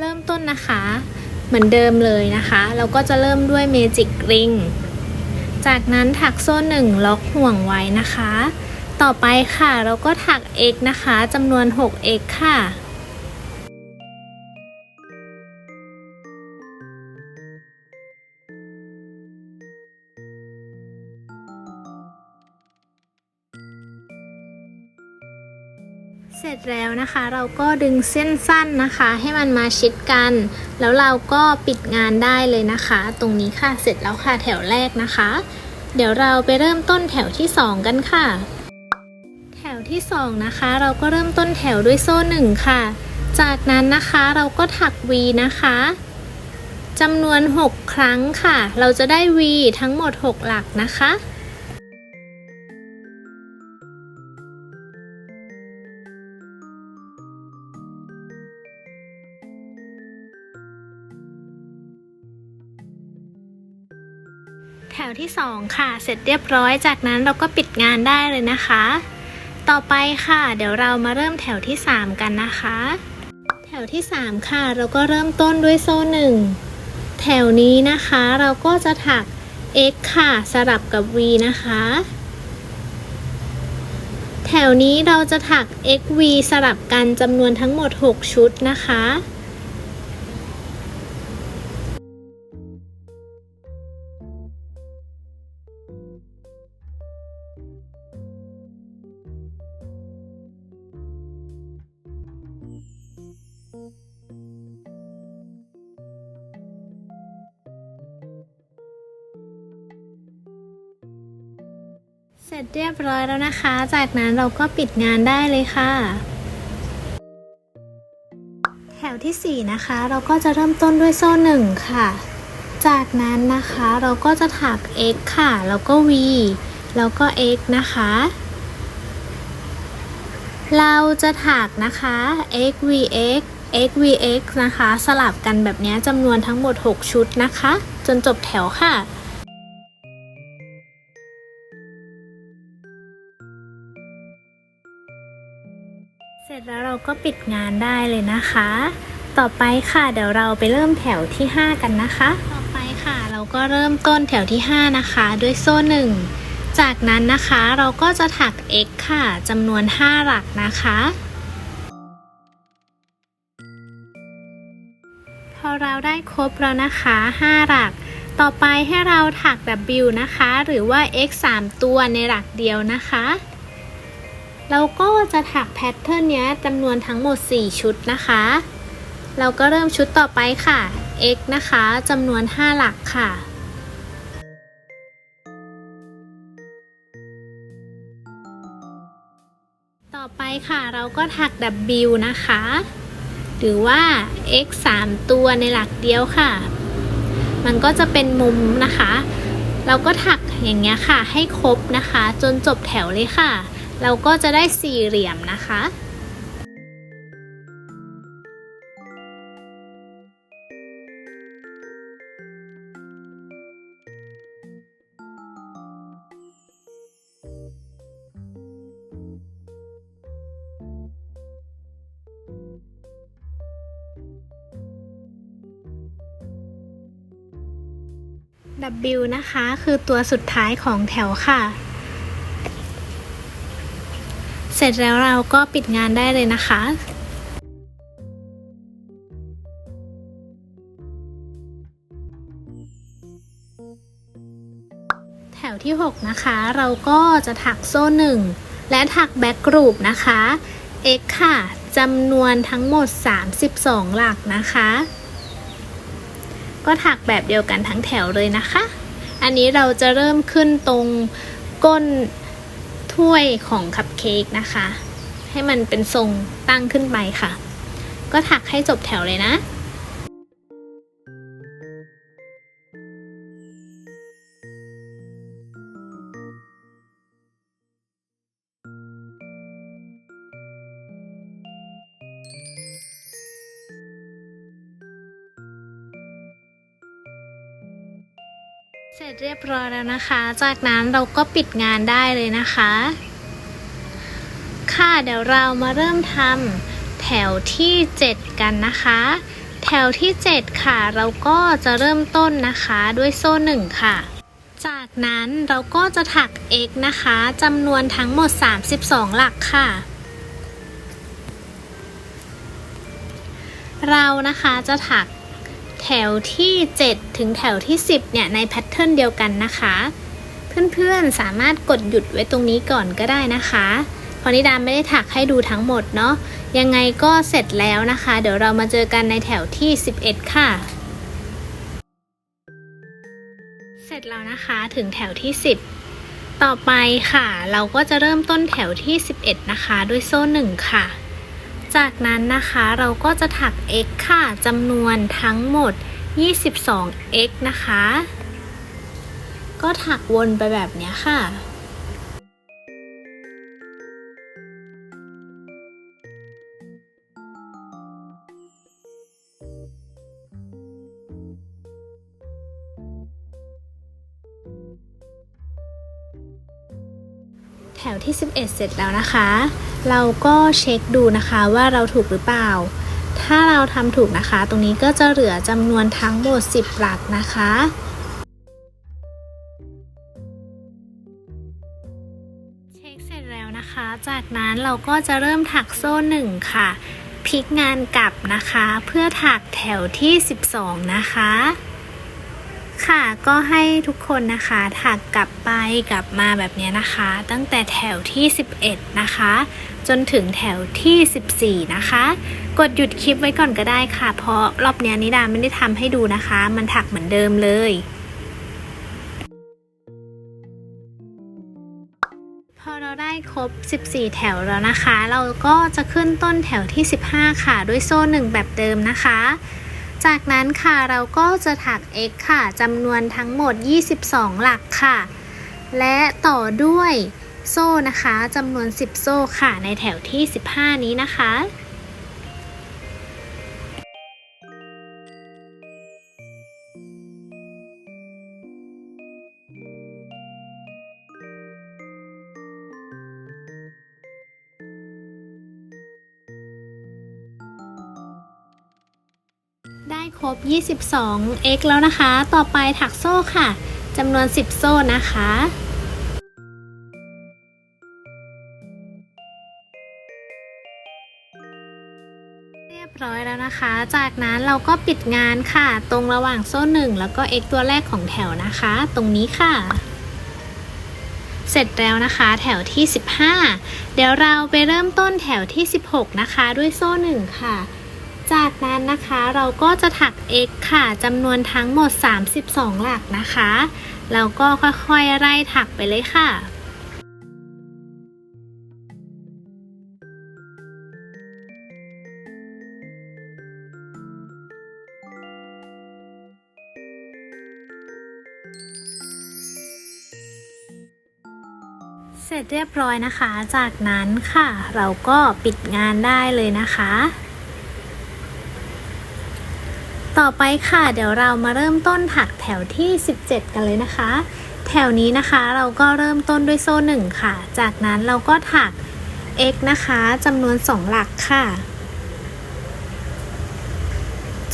เริ่มต้นนะคะ เหมือนเดิมเลยนะคะ เราก็จะเริ่มด้วยเมจิกริงจากนั้นถักโซ่หนึ่งล็อกห่วงไว้นะคะ ต่อไปค่ะเราก็ถัก x นะคะจำนวน 6x ค่ะ แล้วนะคะ เราก็ดึงเส้นสั้นนะคะ ให้มันมาชิดกัน แล้วเราก็ปิดงานได้เลยนะคะ ตรงนี้ค่ะเสร็จแล้วค่ะแถวแรกนะคะ เดี๋ยวเราไปเริ่มต้นแถวที่ 2 กันค่ะ แถวที่ 2 นะคะ เราก็เริ่มต้นแถวด้วยโซ่1ค่ะ จากนั้นนะคะเราก็ถัก V นะคะจำนวน 6 ครั้งค่ะ เราจะได้ V ทั้งหมด 6 หลักนะคะ ที่ 2 ค่ะ เสร็จเรียบร้อยจากนั้นเราก็ปิดงานได้เลยนะคะ ต่อไปค่ะ เดี๋ยวเรามาเริ่มแถวที่ 3 กันนะคะ แถวที่ 3 ค่ะ เราก็เริ่มต้นด้วยโซ่1แถวนี้นะคะเราก็จะถัก x ค่ะ สลับกับ v นะคะ แถวนี้เราจะถัก xv สลับกันจำนวนทั้งหมด 6 ชุดนะคะ เสร็จเรียบร้อยแล้วนะคะ จากนั้นเราก็ปิดงานได้เลยค่ะ แถวที่ 4 นะคะ เราก็จะเริ่มต้นด้วยโซ่หนึ่งค่ะ จากนั้นนะคะเราก็จะถัก x ค่ะ แล้วก็ v แล้วก็ x นะคะ เราจะถักนะคะ x v x x v x นะคะ สลับกันแบบนี้จำนวนทั้งหมด 6 ชุดนะคะ จนจบแถวค่ะ แล้วเราก็ปิดงานได้เลยนะคะ ต่อไปค่ะเดี๋ยวเราไปเริ่มแถวที่ 5 กันนะคะ ต่อไปค่ะเราก็เริ่มต้นแถวที่ 5 นะคะ ด้วยโซ่หนึ่งจากนั้นนะคะเราก็จะถัก x ค่ะจำนวน 5 หลักนะคะ พอเราได้ครบแล้วนะคะ 5 หลัก ต่อไปให้เราถัก w นะคะ หรือว่า x 3 ตัวในหลักเดียวนะคะ เราก็จะถักแพทเทิร์นนี้จำนวนทั้งหมด 4 ชุดนะคะ เราก็เริ่มชุดต่อไปค่ะ x นะคะจำนวน 5 หลักค่ะต่อไปค่ะเราก็ถัก w นะคะ หรือว่า x 3 ตัวในหลักเดียวค่ะ มันก็จะเป็นมุมนะคะ เราก็ถักอย่างเงี้ยค่ะ ให้ครบนะคะ จนจบแถวเลยค่ะ เราก็จะได้สี่เหลี่ยมนะคะ W นะคะ คือตัวสุดท้ายของแถวค่ะ เสร็จแล้วเราก็ปิดงานได้เลยนะคะแถวที่ 6 นะคะ เราก็จะถักโซ่ 1 และถักแบ็กกรูปนะคะ x ค่ะจำนวนทั้งหมด 32 หลักนะคะ ก็ถักแบบเดียวกันทั้งแถวเลยนะคะ อันนี้เราจะเริ่มขึ้นตรงก้น ถ้วยของคัพเค้กนะคะ ให้มันเป็นทรงตั้งขึ้นไปค่ะ ก็ถักให้จบแถวเลยนะ ร็จเรียบร้อยแล้วนะคะ จากนั้นเราก็ปิดงานได้เลยนะคะ ค่ะเดี๋ยวเรามาเริ่มทำแถวที่ 7 กันนะคะ แถวที่ 7 ค่ะ เราก็จะเริ่มต้นนะคะด้วยโซ่ 1 ค่ะ จากนั้นเราก็จะถัก x นะคะจำนวนทั้งหมด 32 หลักค่ะเรานะคะจะถัก แถวที่ 7 ถึงแถวที่ 10 เนี่ย ในแพทเทิร์นเดียวกันนะคะ เพื่อนๆ สามารถกดหยุดไว้ตรงนี้ก่อนก็ได้นะคะเพราะนิดาไม่ได้ถักให้ดูทั้งหมดเนาะ ยังไงก็เสร็จแล้วนะคะ เดี๋ยวเรามาเจอกันในแถวที่ 11 ค่ะ เสร็จแล้วนะคะถึงแถวที่ 10 ต่อไปค่ะ เราก็จะเริ่มต้นแถวที่ 11 นะคะ ด้วยโซ่ 1 ค่ะ จากนั้นนะคะเราก็จะถัก x ค่ะจำนวนทั้งหมด 22x นะคะ ก็ถักวนไปแบบนี้ค่ะ แถวที่ 11 เสร็จแล้วนะคะ เราก็เช็คดูนะคะว่าเราถูกหรือเปล่า ถ้าเราทำถูกนะคะ ตรงนี้ก็จะเหลือจำนวนทั้งหมด 10 หลักนะคะเช็คเสร็จแล้วนะคะ จากนั้นเราก็จะเริ่มถักโซ่หนึ่งค่ะ พลิกงานกลับนะคะ เพื่อถักแถวที่ 12 นะคะ ค่ะ ก็ให้ทุกคนนะคะถักกลับไปกลับมาแบบนี้นะคะ ตั้งแต่แถวที่ 11 นะคะ จนถึงแถวที่ 14 นะคะ กดหยุดคลิปไว้ก่อนก็ได้ค่ะ เพราะรอบนี้นิดาไม่ได้ทำให้ดูนะคะ มันถักเหมือนเดิมเลยพอเราได้ครบ 14 แถวแล้วนะคะ เราก็จะขึ้นต้นแถวที่ 15 ค่ะ ด้วยโซ่หนึ่งแบบเดิมนะคะ จากนั้นค่ะเราก็จะถัก x ค่ะจำนวนทั้งหมด 22 หลักค่ะ และต่อด้วยโซ่นะคะจำนวน 10 โซ่ค่ะในแถวที่ 15 นี้นะคะ ครบ 22 x แล้วนะคะ ต่อไปถักโซ่ค่ะจำนวน 10 โซ่นะคะเรียบร้อยแล้วนะคะ จากนั้นเราก็ปิดงานค่ะ ตรงระหว่างโซ่1แล้วก็ x ตัวแรกของแถวนะคะ ตรงนี้ค่ะ เสร็จแล้วนะคะแถวที่ 15 เดี๋ยวเราไปเริ่มต้นแถวที่ 16 นะคะ ด้วยโซ่1ค่ะ จากนั้นนะคะเราก็จะถัก x ค่ะจำนวนทั้งหมด 32 หลักนะคะ เราก็ค่อยๆไล่ถักไปเลยค่ะเสร็จเรียบร้อยนะคะ จากนั้นค่ะ เราก็ปิดงานได้เลยนะคะ ต่อไปค่ะ เดี๋ยวเรามาเริ่มต้นถักแถวที่ 17 กันเลยนะคะ แถวนี้นะคะเราก็เริ่มต้นด้วยโซ่หนึ่งค่ะ จากนั้นเราก็ถัก x นะคะจำนวน 2 หลักค่ะ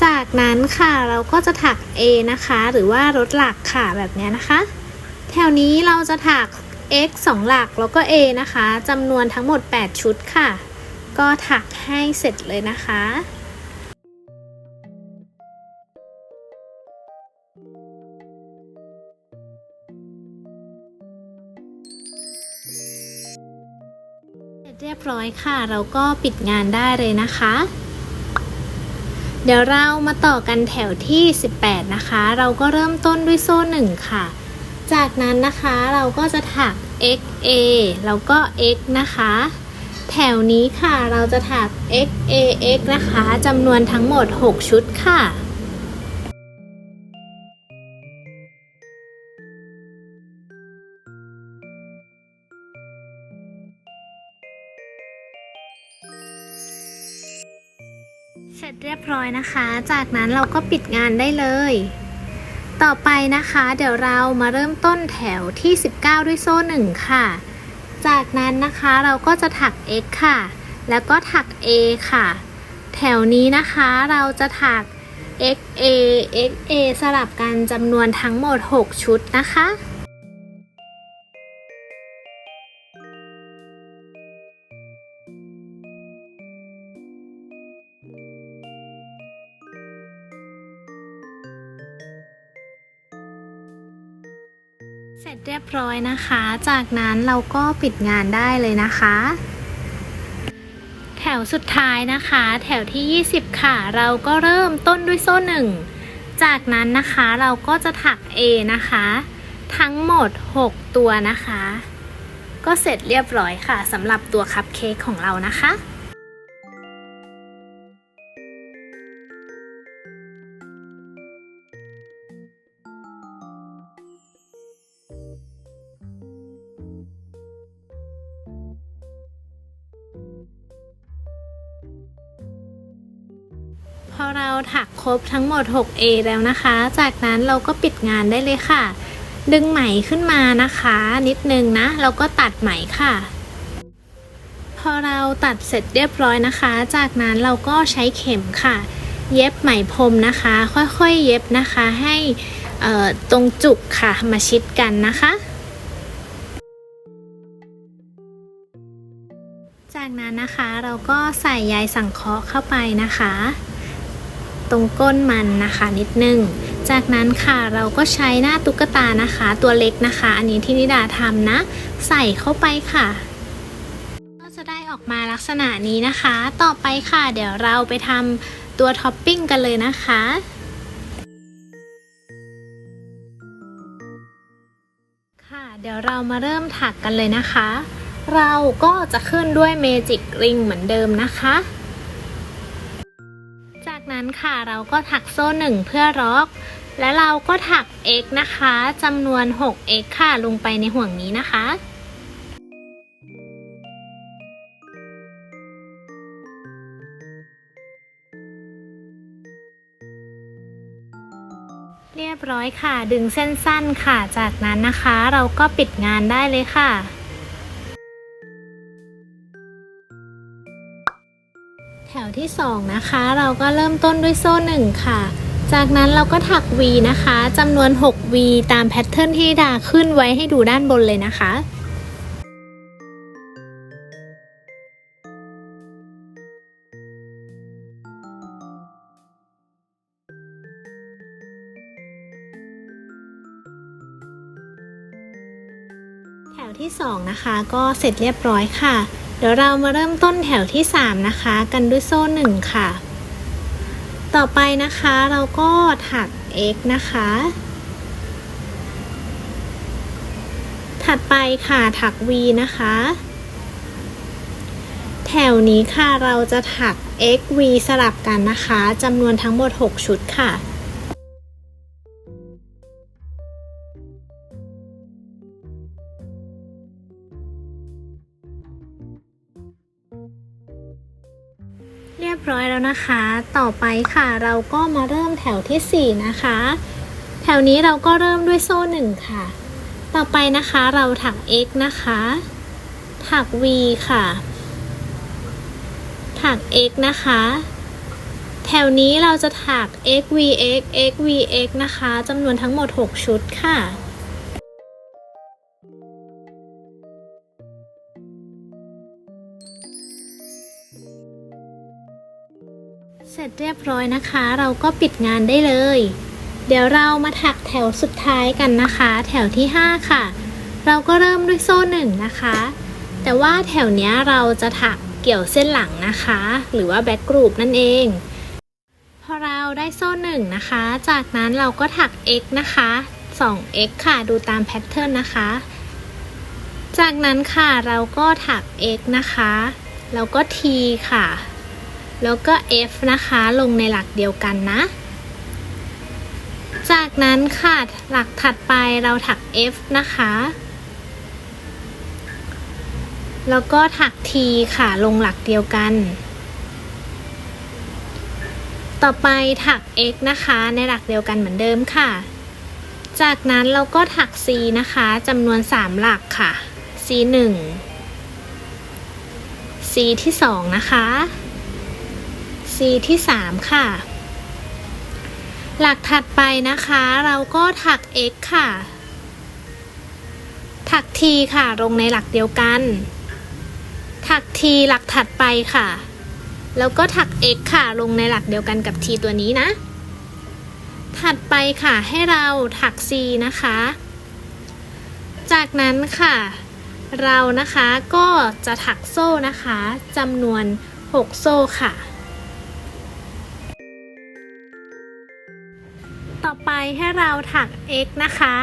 จากนั้นค่ะเราก็จะถัก a นะคะ หรือว่าลดหลักค่ะแบบนี้นะคะ แถวนี้เราจะถัก x 2 หลักแล้วก็ a นะคะจำนวนทั้งหมด 8 ชุดค่ะ ก็ถักให้เสร็จเลยนะคะ เรียบร้อยค่ะ เราก็ปิดงานได้เลยนะคะ เดี๋ยวเรามาต่อกันแถวที่ 18 นะคะ เราก็เริ่มต้นด้วยโซ่หนึ่งค่ะ จากนั้นนะคะเราก็จะถัก x a แล้วก็ x นะคะ แถวนี้ค่ะเราจะถัก x a x นะคะจำนวนทั้งหมด 6 ชุดค่ะ อยนะคะ จากนั้นเราก็ปิดงานได้เลย ต่อไปนะคะ เดี๋ยวเรามาเริ่มต้นแถวที่ 19 ด้วยโซ่1ค่ะ จากนั้นนะคะเราก็จะถัก x ค่ะ แล้วก็ถัก a ค่ะ แถวนี้นะคะเราจะถัก x a x a สลับกันจำนวนทั้งหมด 6 ชุดนะคะ เรียบร้อยนะคะ จากนั้นเราก็ปิดงานได้เลยนะคะ แถวสุดท้ายนะคะ แถวที่ 20 ค่ะ เราก็เริ่มต้นด้วยโซ่หนึ่งจากนั้นนะคะเราก็จะถัก A นะคะ ทั้งหมด 6 ตัวนะคะ ก็เสร็จเรียบร้อยค่ะสำหรับตัวคัพเค้กของเรานะคะ ครบทั้งหมด 6A แล้วนะคะ จากนั้นเราก็ปิดงานได้เลยค่ะ ดึงไหมขึ้นมานะคะ นิดนึงนะเราก็ตัดไหมค่ะ พอเราตัดเสร็จเรียบร้อยนะคะ จากนั้นเราก็ใช้เข็มค่ะ เย็บไหมพรมนะคะ ค่อยๆเย็บนะคะให้ตรงจุกค่ะมาชิดกันนะคะจากนั้นนะคะเราก็ใส่ใยสังเคราะห์เข้าไปนะคะ ตรงก้นมันนะคะนิดนึง จากนั้นค่ะเราก็ใช้หน้าตุ๊กตานะคะ ตัวเล็กนะคะ อันนี้ที่นิดาทำนะ ใส่เข้าไปค่ะก็จะได้ออกมาลักษณะนี้นะคะ ต่อไปค่ะเดี๋ยวเราไปทำตัวท็อปปิ้งกันเลยนะคะค่ะเดี๋ยวเรามาเริ่มถักกันเลยนะคะ เราก็จะขึ้นด้วยเมจิกริงเหมือนเดิมนะคะ จากนั้นค่ะเราก็ถักโซ่หนึ่งเพื่อล็อก และเราก็ถัก x นะคะจำนวน 6x ค่ะลงไปในห่วงนี้นะคะเรียบร้อยค่ะ ดึงเส้นสั้นค่ะ จากนั้นนะคะ เราก็ปิดงานได้เลยค่ะ ที่ 2 นะคะ เราก็เริ่มต้นด้วยโซ่ 1 ค่ะ จากนั้นเราก็ถัก V นะคะจำนวน 6V ตามแพทเทิร์นที่ดาขึ้นไว้ให้ดูด้านบนเลยนะคะแถวที่ 2 นะคะ ก็เสร็จเรียบร้อยค่ะ เดี๋ยวเรามาเริ่มต้นแถวที่ 3 นะคะ กันด้วยโซ่ 1 ค่ะ ต่อไปนะคะเราก็ถัก x นะคะ ถัดไปค่ะถัก v นะคะ แถวนี้ค่ะเราจะถัก x v สลับกันนะคะจำนวนทั้งหมด 6 ชุดค่ะ ต่อไปค่ะ เราก็มาเริ่มแถวที่ 4 นะคะ แถวนี้เราก็เริ่มด้วยโซ่หนึ่งค่ะ ต่อไปนะคะเราถัก x นะคะ ถัก v ค่ะ ถัก x นะคะ แถวนี้เราจะถัก x v x x v x นะคะจำนวนทั้งหมด 6 ชุดค่ะ จเรียบร้อยนะคะ เราก็ปิดงานได้เลย เดี๋ยวเรามาถักแถวสุดท้ายกันนะคะ แถวที่ 5 ค่ะ เราก็เริ่มด้วยโซ่หนึ่งนะคะ แต่ว่าแถวเนี้ยเราจะถักเกี่ยวเส้นหลังนะคะ หรือว่าแบ็กกรูปนั่นเอง พอเราได้โซ่หนึ่งนะคะ จากนั้นเราก็ถัก x นะคะ 2x ค่ะดูตามแพทเทิร์นนะคะ จากนั้นค่ะเราก็ถัก x นะคะ แล้วก็ t ค่ะ แล้วก็ F นะคะลงในหลักเดียวกันนะ จากนั้นค่ะหลักถัดไปเราถัก F นะคะ แล้วก็ถัก T ค่ะลงหลักเดียวกัน ต่อไปถัก x นะคะในหลักเดียวกันเหมือนเดิมค่ะ จากนั้นเราก็ถัก C นะคะจำนวน 3 หลักค่ะ C 1 C ที่ 2 นะคะ ที่ 3 ค่ะ หลักถัดไปนะคะเราก็ถัก x ค่ะ ถัก t ค่ะ ลงในหลักเดียวกัน ถัก t หลักถัดไปค่ะ แล้วก็ถัก x ค่ะ ลงในหลักเดียวกันกับ t ตัวนี้นะ ถัดไปค่ะให้เราถัก c นะคะ จากนั้นค่ะเรานะคะก็จะถักโซ่นะคะจำนวน 6 โซ่ค่ะ ไปให้เราถัก x นะคะ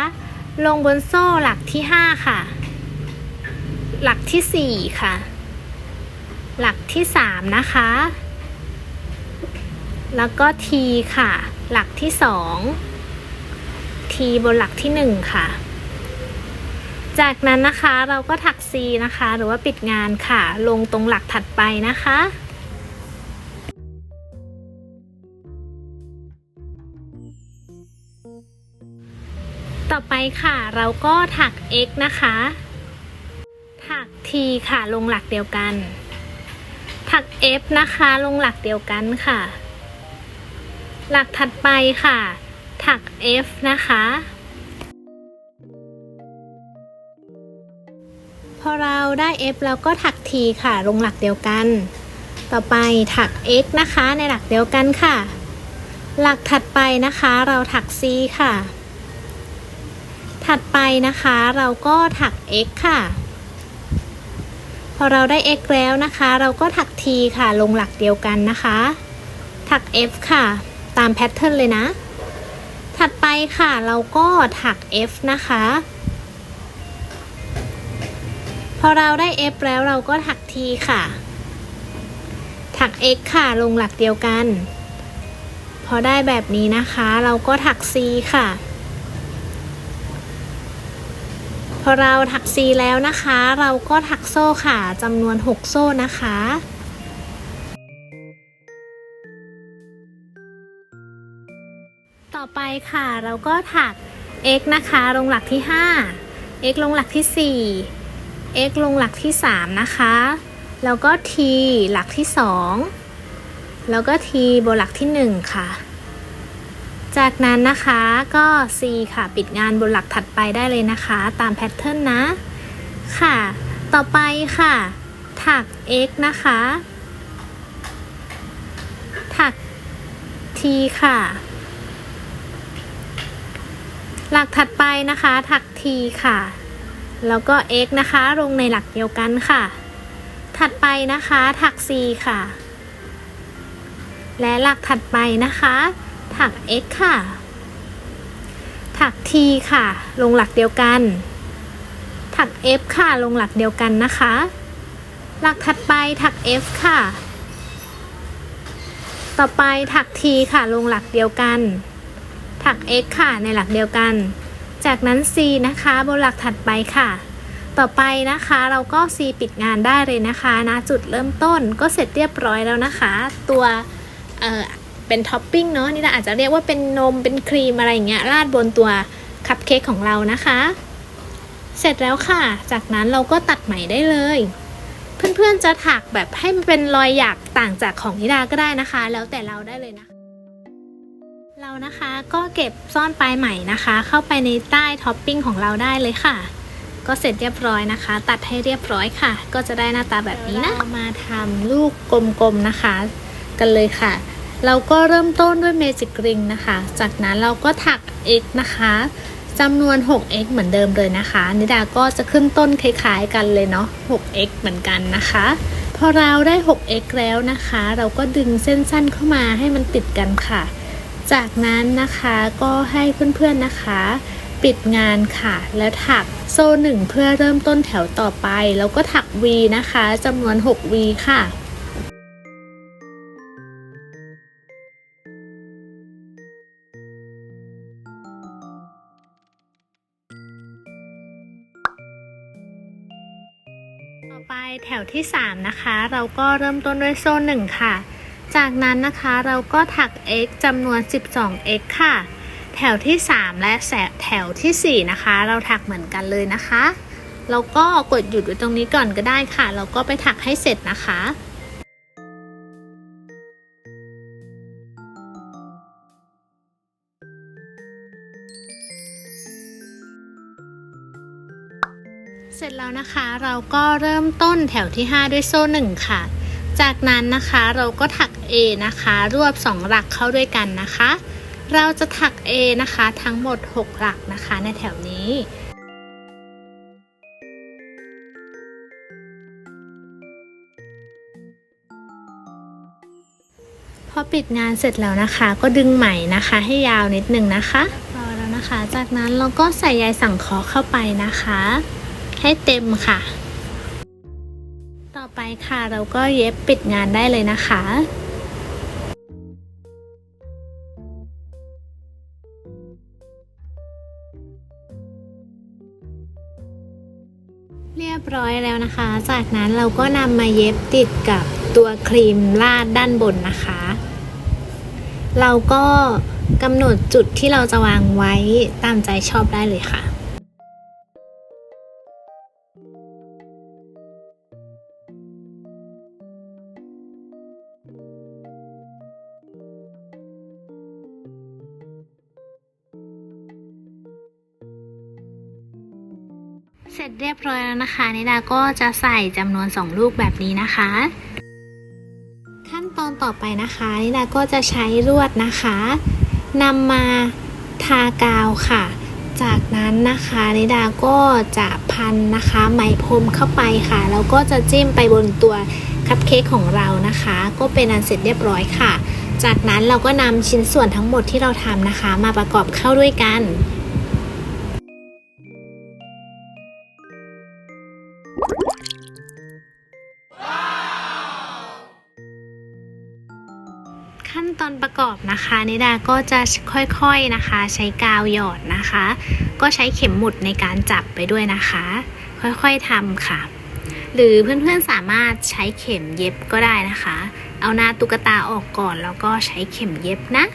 ลงบนโซ่หลักที่ 5 ค่ะ หลักที่ 4 ค่ะ หลักที่ 3 นะคะ แล้วก็ t ค่ะ หลักที่ 2 t บนหลักที่ 1 ค่ะ จากนั้นนะคะเราก็ถัก C นะคะ หรือว่าปิดงานค่ะ ลงตรงหลักถัดไปนะคะ ต่อไปค่ะ เราก็ถัก x นะคะ ถัก t ค่ะลงหลักเดียวกัน ถัก f นะคะลงหลักเดียวกันค่ะ หลักถัดไปค่ะ ถัก f นะคะ พอเราได้ f แล้วก็ถัก t ค่ะ ลงหลักเดียวกัน ต่อไปถัก x นะคะในหลักเดียวกันค่ะ หลักถัดไปนะคะ เราถัก c ค่ะ ถัดไปนะคะเราก็ถัก x ค่ะ พอเราได้ x แล้วนะคะ เราก็ถัก t ค่ะ ลงหลักเดียวกันนะคะ ถัก f ค่ะ ตามแพทเทิร์นเลยนะ ถัดไปค่ะเราก็ถัก f นะคะ พอเราได้ f แล้วเราก็ถัก t ค่ะ ถัก x ค่ะ ลงหลักเดียวกัน พอได้แบบนี้นะคะ เราก็ถัก c ค่ะ พ อเราถัก C แล้วนะคะ เราก็ถักโซ่ค่ะจำนวน 6 โซ่นะคะต่อไปค่ะเราก็ถัก x นะคะลงหลักที่ 5 x ลงหลักที่ 4 x ลงหลักที่ 3 นะคะ แล้วก็ t หลักที่ 2 แล้วก็ t บนหลักที่ 1 ค่ะ จากนั้นนะคะก็ C ค่ะปิดงานบนหลักถัดไปได้เลยนะคะ ตามแพทเทิร์นนะ ค่ะ ต่อไปค่ะ ถัก x นะคะ ถัก t ค่ะ หลักถัดไปนะคะ ถัก t ค่ะ แล้วก็ x นะคะ ลงในหลักเดียวกันค่ะ ถัดไปนะคะ ถัก c ค่ะ และหลักถัดไปนะคะ ถัก x ค่ะ ถัก t ค่ะ ลงหลักเดียวกัน ถัก f ค่ะ ลงหลักเดียวกันนะคะ หลักถัดไปถัก f ค่ะ ต่อไปถัก t ค่ะ ลงหลักเดียวกัน ถัก x ค่ะในหลักเดียวกัน จากนั้น c นะคะบนหลักถัดไปค่ะ ต่อไปนะคะเราก็ c ปิดงานได้เลยนะคะณจุดเริ่มต้นก็เสร็จเรียบร้อยแล้วนะคะ ตัวเอ่อ เป็นท็อปปิ้งเนาะนี่เราอาจจะเรียกว่าเป็นนมเป็นครีมอะไรอย่างเงี้ยราดบนตัวคัพเค้กของเรานะคะ เสร็จแล้วค่ะ จากนั้นเราก็ตัดไหมได้เลย เพื่อนๆจะถักแบบให้มันเป็นรอยหยักต่างจากของนิดาก็ได้นะคะ แล้วแต่เราได้เลยนะเรานะคะก็เก็บซ่อนปลายไหมนะคะ เข้าไปในใต้ท็อปปิ้งของเราได้เลยค่ะ ก็เสร็จเรียบร้อยนะคะ ตัดให้เรียบร้อยค่ะ ก็จะได้หน้าตาแบบนี้นะมาทำลูกกลมๆนะคะ กันเลยค่ะ เราก็เริ่มต้นด้วยเมจิกริงนะคะ จากนั้นเราก็ถัก x นะคะจำนวน 6x เหมือนเดิมเลยนะคะ นิดาก็จะขึ้นต้นคล้ายๆกันเลยเนาะ 6x เหมือนกันนะคะ พอเราได้ 6x แล้วนะคะ เราก็ดึงเส้นสั้นเข้ามาให้มันติดกันค่ะ จากนั้นนะคะก็ให้เพื่อนๆนะคะ ปิดงานค่ะ แล้วถักโซ่หนึ่งเพื่อเริ่มต้นแถวต่อไป แล้วก็ถัก V นะคะจำนวน 6V ค่ะ ต่อไปแถวที่ 3 นะคะ เราก็เริ่มต้นด้วยโซ่1ค่ะ จากนั้นนะคะเราก็ถัก x จำนวน 12x ค่ะ แถวที่ 3 และแถวทีสี่4 นะคะ เราถักเหมือนกันเลยนะคะแล้วก็กดหยุดไว้ตรงนี้ก่อนก็ได้ค่ะแล้วก็ไปถักให้เสร็จนะคะ แล้วนะคะเราก็เริ่มต้นแถวที่ 5 ด้วยโซ่1ค่ะ จากนั้นนะคะเราก็ถัก A นะคะ รวบ 2 หลักเข้าด้วยกันนะคะ เราจะถัก A นะคะทั้งหมด 6 หลักนะคะในแถวนี้พอปิดงานเสร็จแล้วนะคะ ก็ดึงไหมนะคะ ให้ยาวนิดนึงนะคะพอแล้วนะคะ จากนั้นเราก็ใส่ใยสังเคราะห์เข้าไปนะคะ ให้เต็มค่ะ ต่อไปค่ะเราก็เย็บปิดงานได้เลยนะคะเรียบร้อยแล้วนะคะ จากนั้นเราก็นำมาเย็บติดกับตัวครีมลาดด้านบนนะคะ เราก็กำหนดจุดที่เราจะวางไว้ตามใจชอบได้เลยค่ะ เสร็จเรียบร้อยแล้วนะคะนิดาก็จะใส่จำนวน 2 ลูกแบบนี้นะคะ ขั้นตอนต่อไปนะคะนิดาก็จะใช้ลวดนะคะนำมาทากาวค่ะ จากนั้นนะคะนิดาก็จะพันนะคะไหมพรมเข้าไปค่ะแล้วก็จะจิ้มไปบนตัวคัพเค้กของเรานะคะ ก็เป็นอันเสร็จเรียบร้อยค่ะ จากนั้นเราก็นำชิ้นส่วนทั้งหมดที่เราทำนะคะ มาประกอบเข้าด้วยกัน อนประกอบนะคะนิดาก็จะค่อยๆนะคะ ใช้กาวหยอดนะคะ ก็ใช้เข็มหมุดในการจับไปด้วยนะคะ ค่อยๆทำค่ะ หรือเพื่อนๆสามารถใช้เข็มเย็บก็ได้นะคะ เอาหน้าตุ๊กตาออกก่อนแล้วก็ใช้เข็มเย็บนะ